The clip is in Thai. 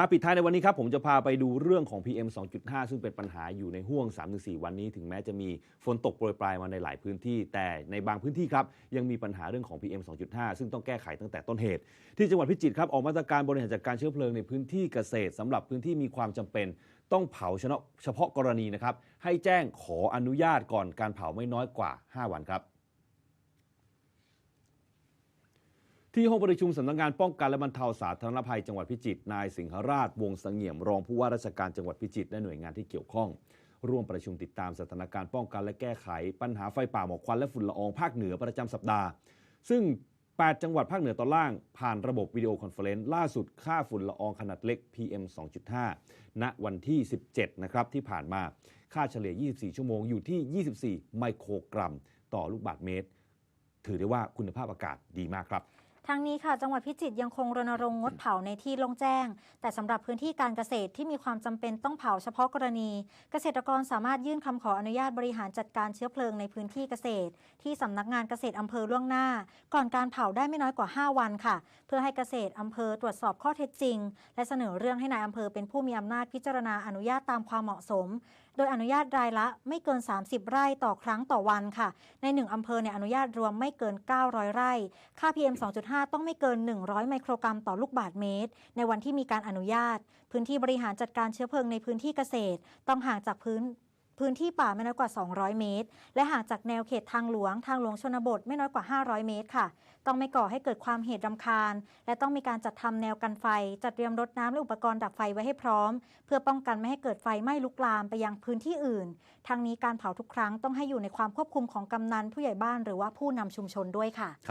มาปิดท้ายในวันนี้ครับ ผมจะพาไปดูเรื่องของ PM 2.5 ซึ่งเป็นปัญหาอยู่ในห่วง 3-4 วันนี้ ถึงแม้จะมีฝนตกโปรยปลายมาในหลายพื้นที่ แต่ในบางพื้นที่ครับ ยังมีปัญหาเรื่องของ PM 2.5 ซึ่งต้องแก้ไขตั้งแต่ต้นเหตุ ที่จังหวัดพิจิตรครับ ออกมาตรการบริหารจัดการเชื้อเพลิงในพื้นที่เกษตรสำหรับพื้นที่มีความจำเป็น ต้องเผาเฉพาะเฉพาะกรณีนะครับให้แจ้งขออนุญาตก่อนการเผาไม่น้อยกว่า 5 วันครับ ที่ห้องประชุมสำนักงานป้องกันและบรรเทาสาธารณภัยจังหวัดพิจิตรนายสิงหราชวงศ์เสงี่ยมรองผู้ว่าราชการจังหวัดพิจิตรและหน่วยงานที่เกี่ยวข้อง ร่วมประชุมติดตามสถานการณ์ป้องกันและแก้ไข ปัญหาไฟป่าหมอกควันและฝุ่นละอองภาคเหนือประจำสัปดาห์ ซึ่ง 8 จังหวัดภาคเหนือตอนล่างผ่านระบบวิดีโอคอนเฟอเรนซ์ล่าสุดค่าฝุ่นละอองขนาดเล็ก PM 2.5 ณวันที่ 17 นะครับที่ผ่านมาค่าเฉลี่ย 24 ชั่วโมงอยู่ที่ 24 ไมโครกรัม ต่อลูกบาศก์เมตร ถือได้ว่าคุณภาพอากาศดีมากครับ ทางนี้ค่ะจังหวัดพิจิตรยังคงรณรงค์งดเผาในที่โล่งแจ้ง แต่สำหรับพื้นที่การเกษตรที่มีความจำเป็นต้องเผาเฉพาะกรณี เกษตรกรสามารถยื่นคำขออนุญาตบริหารจัดการเชื้อเพลิงในพื้นที่เกษตร ที่สำนักงานเกษตรอำเภอล่วงหน้า ก่อนการเผาได้ไม่น้อยกว่า 5 วันค่ะ เพื่อให้เกษตรอำเภอตรวจสอบข้อเท็จจริง และเสนอเรื่องให้นายอำเภอเป็นผู้มีอำนาจพิจารณาอนุญาตตามความเหมาะสม โดยอนุญาตรายละไม่เกิน 30 ไร่ต่อครั้งต่อวันค่ะ ใน 1อำเภอเนี่ยอนุญาตรวมไม่เกิน 900 ไร่ ค่า PM 2.5ต้องไม่เกิน 100 ไมโครกรัมต่อลูกบาศก์เมตร ในวันที่มีการอนุญาต พื้นที่บริหารจัดการเชื้อเพลิงในพื้นที่เกษตร ต้องห่างจากพื้นพื้นที่ป่าไม่น้อยกว่า 200 เมตร และห่างจากแนวเขตทางหลวง ทางหลวงชนบทไม่น้อยกว่า 500 เมตรค่ะ ต้องไม่ก่อให้เกิดความเหตุรำคาญ และต้องมีการจัดทำแนวกันไฟ จัดเตรียมรถน้ำและอุปกรณ์ดับไฟไว้ให้พร้อม เพื่อป้องกันไม่ให้เกิดไฟไหม้ลุกลามไปยังพื้นที่อื่นทางนี้การเผาทุกครั้งต้องให้อยู่ในความควบคุมของกำนันผู้ใหญ่บ้านหรือว่าผู้นำชุมชนด้วยค่ะ